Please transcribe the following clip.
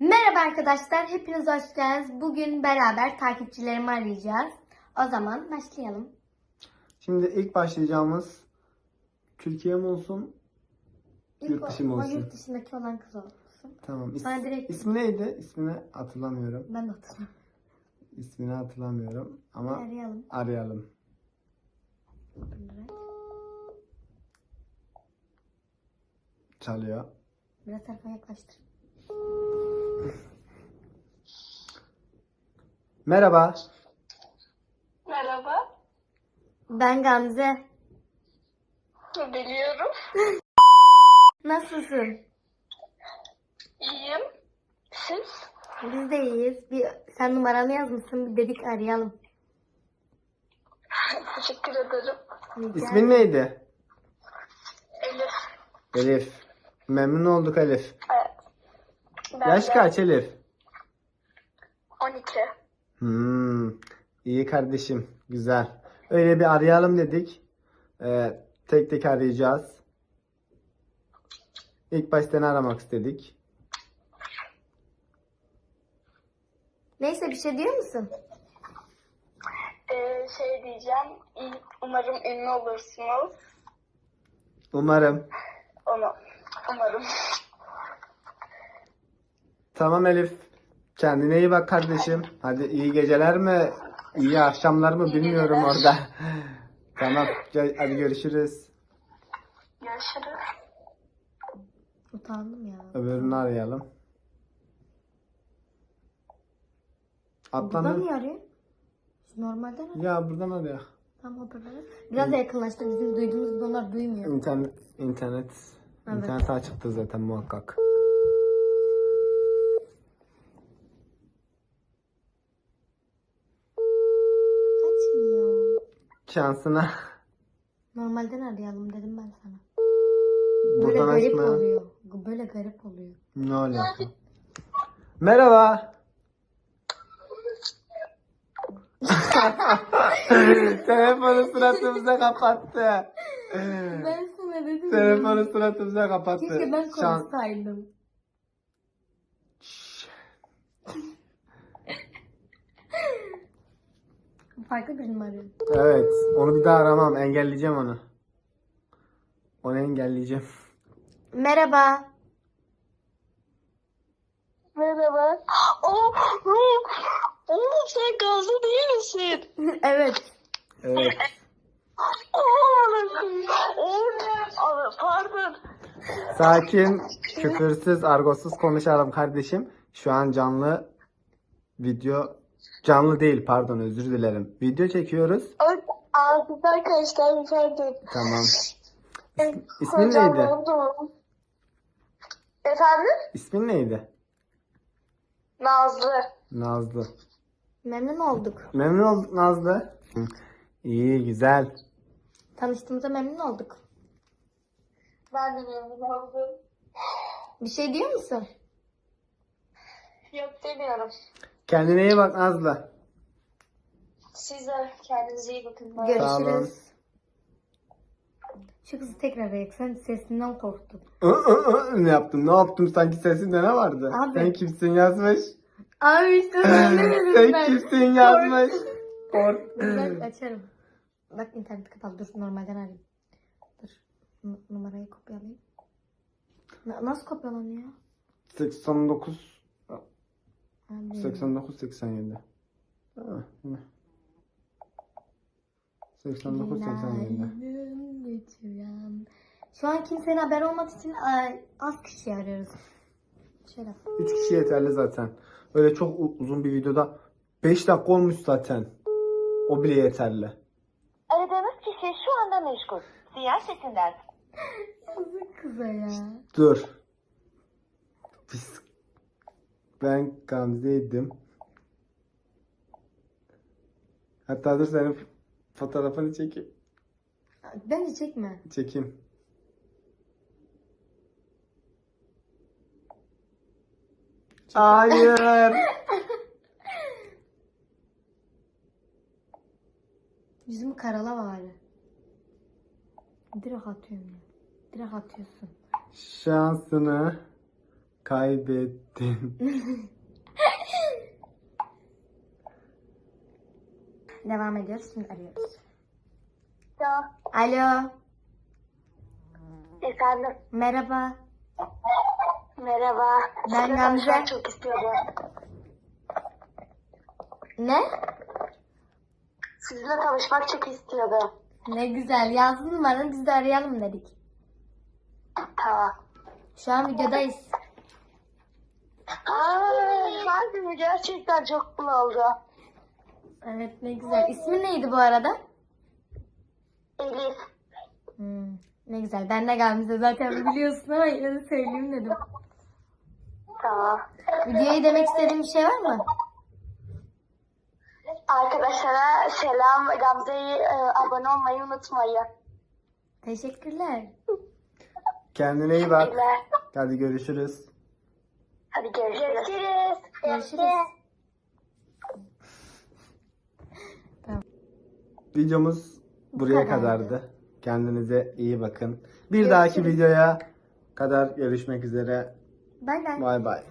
Merhaba arkadaşlar, hepiniz hoş geldiniz. Bugün beraber takipçilerimi arayacağız. O zaman başlayalım. Şimdi ilk başlayacağımız Türkiye mi olsun? Yurt dışı mı o olsun? yurt dışındaki olan kız olsun. Tamam. İs- Ben direkt- İsmi neydi? İsmini hatırlamıyorum. Ben de hatırlıyorum. İsmini hatırlamıyorum ama Arayalım. arayalım. Çalıyor. Biraz tarafa yaklaştır. Merhaba. Merhaba. Ben Gamze. Biliyorum. Nasılsın? İyiyim. Siz? Biz de iyiyiz. Bir, sen numaranı yazmışsın. Bir dedik arayalım. Teşekkür ederim. Rica İsmin neydi? Elif. Elif. Memnun olduk Elif. Evet. Ben Yaş de kaç Elif? 12. Hmm, iyi kardeşim. Güzel. Öyle bir arayalım dedik. Ee, tek tek arayacağız. İlk baş seni aramak istedik. Neyse bir şey diyor musun? Ee, şey diyeceğim. iyi- Umarım ünlü olursunuz. Umarım. Onu. Umarım. Tamam Elif. Kendine iyi bak kardeşim. Hadi iyi geceler mi? İyi akşamlar mı bilmiyorum orada. tamam. Hadi görüşürüz. Görüşürüz. Utandım ya. Öbürünü arayalım. Buradan Atlandı. niye arıyor? Normalden arıyor. Ya buradan arıyor. Tam hoparlörü. Biraz da yakınlaştır. Bizim duyduğumuz gibi onlar duymuyor. İnternet, internet, Evet. internet açıktır zaten muhakkak. Şansına Normalden arayalım dedim ben sana. Böyle buradan garip açma. oluyor. Böyle garip oluyor. Ne alaka? Merhaba. Telefonu suratımıza kapattı. Ben sana dedim. Telefonu suratımıza kapattı. Keşke ben Şans- konuşsaydım. Farklı bir numara. Evet, onu bir daha aramam. Engelleyeceğim onu. Onu engelleyeceğim. Merhaba. Merhaba. Oh, Oğlum sen gazlı değil misin? evet. Evet. Oğlum. Oğlum. Pardon. Sakin, küfürsüz, argosuz konuşalım kardeşim. Şu an canlı video canlı değil pardon özür dilerim. Video çekiyoruz. Ağzından kaçtan pardon. Tamam. İsmin Hocam neydi? oldu. Efendim? İsmin neydi? Nazlı. Nazlı. Memnun olduk. Memnun olduk Nazlı. Hı. İyi, güzel. Tanıştığımıza memnun olduk. Ben de memnun oldum. Bir şey diyor musun? Yok demiyorum. Kendine iyi bak Nazlı. Siz de kendinize iyi bakın. Bye. Görüşürüz. Sağ olun. Şu kızı tekrar arayak. Sen sesinden ü, ne yaptım? Ne yaptım? Sanki sesinde ne vardı? Abi. Sen kimsin yazmış? Abi işte ben ne dedim Sen ben. kimsin yazmış? Kork. Ben açarım. Bak internet kapalı. Dur normalden arayayım. Dur. N- numarayı kopyalayayım. Na- nasıl kopyalanıyor? 89 Abi. 89 87. Ha, yine. 89 87. Günaydın lütfen. Şu an kimsenin haber olmadığı için e, az kişi arıyoruz. Şöyle. 3 kişi yeterli zaten. Öyle çok uzun bir videoda 5 dakika olmuş zaten. O bile yeterli. Aradığınız kişi şu anda meşgul. Sinyal sesinden Yazık kıza ya. Dur. Biz... Ben Gamze'ydim. Hatta dur senin fotoğrafını çekeyim. Bence çekme. Çekeyim. Hayır. Yüzümü karala bari. Direkt atıyorum ya. Direkt atıyorsun. Şansını Kaybettin. Devam ediyoruz. Şimdi arıyoruz. Ya, Alo. efendim. Merhaba. Merhaba. Ben Gamze. çok istiyordum. Ne? Sizinle tanışmak çok istiyordum. Ne güzel. Yazdın numaranı biz de arayalım dedik. Tamam. Şu an videodayız. Harbi mi? Gerçekten çok oldu. Evet ne güzel. İsmin neydi bu arada? Elif. Hmm, ne güzel. Ben de Gamze zaten biliyorsun ama yine de söyleyeyim dedim. Tamam. Videoyu demek istediğin bir şey var mı? Arkadaşlara selam. Gamze'yi e, abone olmayı unutmayın. Teşekkürler. Kendine iyi bak. Hadi görüşürüz. Hadi görüşürüz. Görüşürüz. Görüşürüz. Videomuz buraya kadardı. Kendinize iyi bakın. Bir dahaki videoya kadar görüşmek üzere. Bay bay. Bay bay.